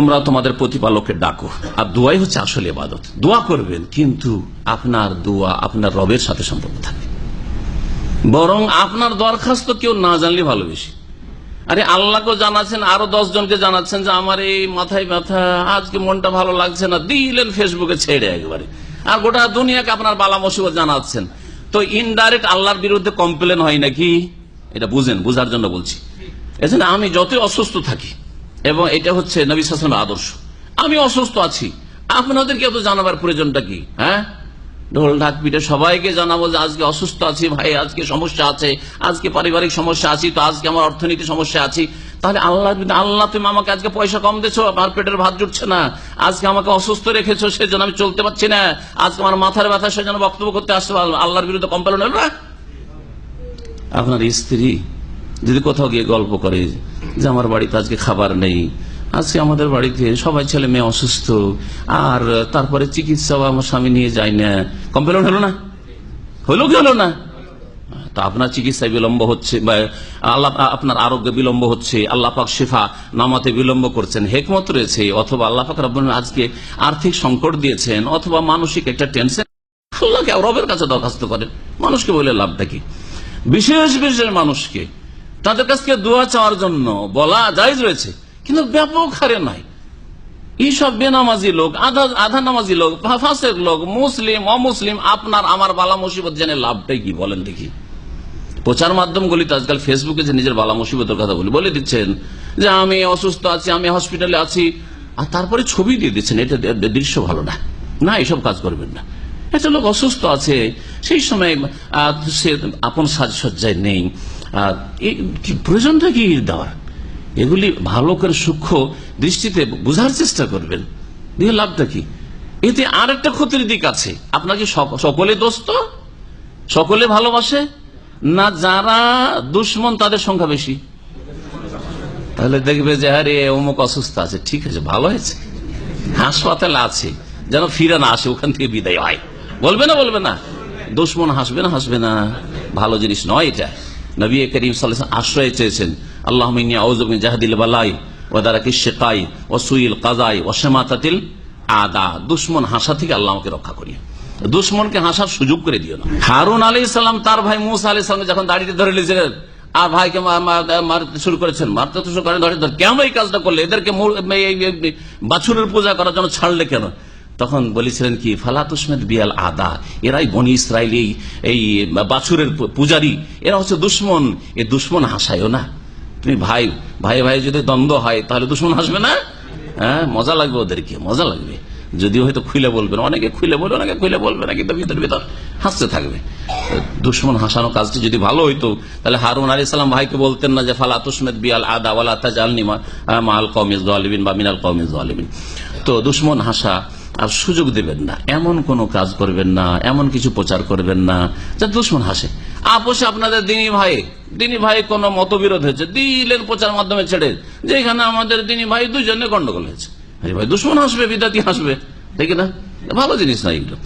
তোমরা তোমাদের প্রতিপালককে ডাকো। আর দোয়াই হচ্ছে আসল ইবাদত। দোয়া করবেন, কিন্তু আপনার দোয়া আপনার রবের সাথে সম্পর্ক থাকে বরং আপনার দরখাস্ত কেউ না জানলে ভালো বেশি। আরে আল্লাহকে জানাচ্ছেন, আরও দশ জনকে জানাচ্ছেন যে, আমার এই মাথায় ব্যথা, আজকে মনটা ভালো লাগছে না। দিলেন ফেসবুকে ছেড়ে একবারে। আর গোটা দুনিয়াকে আপনার বালা মুসিবত জানাচ্ছেন। তো ইনডাইরেক্ট আল্লাহর বিরুদ্ধে কমপ্লেন হয় নাকি? এটা বুঝেন, বুঝার জন্য বলছি। এজন্য আমি যতই অসুস্থ থাকি এবং এটা হচ্ছে নবী সাসলামের আদর্শ। আমি অসুস্থ আছি। আপনাদেরকে এত জানাবার প্রয়োজনটা কি হ্যাঁ? ঢোল ঢাক পিঠে সবাইকে জানাব যে আজকে অসুস্থ আছি, ভাই, আজকে সমস্যা আছে, আজকে পারিবারিক সমস্যা আছি, তো আজকে আমার অর্থনীতি সমস্যা আছি। তাহলে আল্লাহ আল্লাহ তুমি আমাকে আজকে পয়সা কম দিছো আমার পেটের ভাত জুটছে না। আজকে আমাকে অসুস্থ রেখেছো, সেজন্য আমি চলতে পারছি না। আজকে আমার মাথার ব্যথা, সেজন্য বক্তব্য করতে আসতে পারলাম আল্লাহর বিরুদ্ধে কম্পেলেন আপনার স্ত্রী যদি কোথাও গিয়ে গল্প করে যে আমার বাড়িতে আজকে খাবার নেই, আজকে আমাদের বাড়িতে সবাই ছেলে মেয়ে অসুস্থ, আর তারপরে চিকিৎসাও আমার স্বামী নিয়ে যায় না। কমপ্লেন হলো না? হলো কি হলো না? তা আপনার চিকিৎসায় বিলম্ব হচ্ছে বা আল্লাহ, আপনার আরোগ্যে বিলম্ব হচ্ছে, আল্লাহ পাক শেফা নামাতে বিলম্ব করছেন, হেকমত রয়েছে, অথবা আল্লাহ পাক আজকে আর্থিক সংকট দিয়েছেন, অথবা মানসিক একটা টেনশন। আল্লাহকে রবের কাছে দরখাস্ত করেন। মানুষকে বলে লাভটা কি? বিশেষ বিশেষ মানুষকে তাদের কাছ থেকে দোয়া চাওয়ার জন্য বলা জায়জ রয়েছে, কিন্তু ব্যাপক হারে নাই। এইসব বেনামাজি লোক, আধা আধা নামাজি লোক ফাঁসের লোক, মুসলিম, অমুসলিম, আপনার, আমার বালা মুসিবত জেনে লাভটাই কি বলেন দেখি। প্রচার মাধ্যমগুলিতে আজকাল ফেসবুকে যে নিজের বালা মুসিবতের কথা বলি, বলে দিচ্ছেন যে আমি অসুস্থ আছি, আমি হসপিটালে আছি, আর তারপরে ছবি দিয়ে দিচ্ছেন, এটা দৃশ্য ভালো না। না, এসব কাজ করবেন না। একটা লোক অসুস্থ আছে, সেই সময় আপন সাজসজ্জায় নেই। প্রয়োজনটা কি দেওয়ার? এগুলি ভালো করে সূক্ষ্ম দৃষ্টিতে বোঝার চেষ্টা করবেন। দিয়ে লাভটা কি? এতে আর একটা ক্ষতির দিক আছে। আপনাকে সকলে দোস্ত? সকলে ভালোবাসে? না যারা দুশ্মন, তাদের সংখ্যা বেশি? তাহলে দেখবে যে, আরে, অমুক অসুস্থ আছে। ঠিক আছে, ভালো হয়েছে। হাসপাতাল আছে। যেন ফিরে না আসে, ওখান থেকে বিদায় হয়। বলবে না বলবে না। দুশ্মন হাসবে না হাসবে না। ভালো জিনিস নয় এটা। নবী করিম সাল্লাহ আশ্রয় চেয়েছেন। আল্লাহ জাহাদিল বালাই ও দ্বারা কি শেকাই ও সুইল কাজাই ও সেমাতাতিল আদা। দুশ্মন হাসা থেকে আল্লাহ আমাকে রক্ষা করি দুশ্মনকে হাসার সুযোগ করে দিও না। হারুন আলী ইসলাম তার ভাই মুসা আলী ইসলাম যখন দাড়িতে ধরে নিয়েছিলেন আর ভাইকে মারতে শুরু করেছেন, মারতে শুরু করেন ধরে কেন এই কাজটা করলে? এদেরকে বাছুরের পূজা করার জন্য ছাড়লে কেন? তখন বলেছিলেন কি ফালাতুসমেদ বিয়াল আদা। এরাই বনি ইসরায়েল এই বাছুরের পূজারী। এরা হচ্ছে দুশ্মন। এ দুশ্মন হাসায়ও না। তুমি ভাই ভাই ভাই যদি দ্বন্দ্ব হয়, তাহলে দুশ্মন হাসবে না? হ্যাঁ মজা লাগবে ওদেরকে, মজা লাগবে। যদিও হয়তো খুলে বলবেন অনেকে খুলে বলবে, অনেকে খুলে বলবে না, কিন্তু ভিতর ভিতর হাসতে থাকবে। দুশ্মন হাসানো কাজটি যদি ভালো হইতো, তাহলে হারুন আলী সালাম ভাইকে বলতেন না যে, ফালা তুসমেদ বিয়াল আদা, ওয়ালা তাজাল নিমা মাল কমিজ আলিবিন বা মিনাল কমিজ আলিবিন তো দুশ্মন হাসা আর সুযোগ দেবেন না। এমন কোনো কাজ করবেন না, এমন কিছু প্রচার করবেন না, যা দুশ্মন হাসে। আপোষে আপনাদের দিনী ভাই দিনী ভাই কোন মতবিরোধ হয়েছে দিলেন প্রচার মাধ্যমে ছেড়ে, যেখানে আমাদের দিনী ভাই দুজনে গন্ডগোল হয়েছে। ভাই দুশ্মন হাসবে, বিদ্যাতি হাসবে। তাই না, ভালো জিনিস না এগুলো।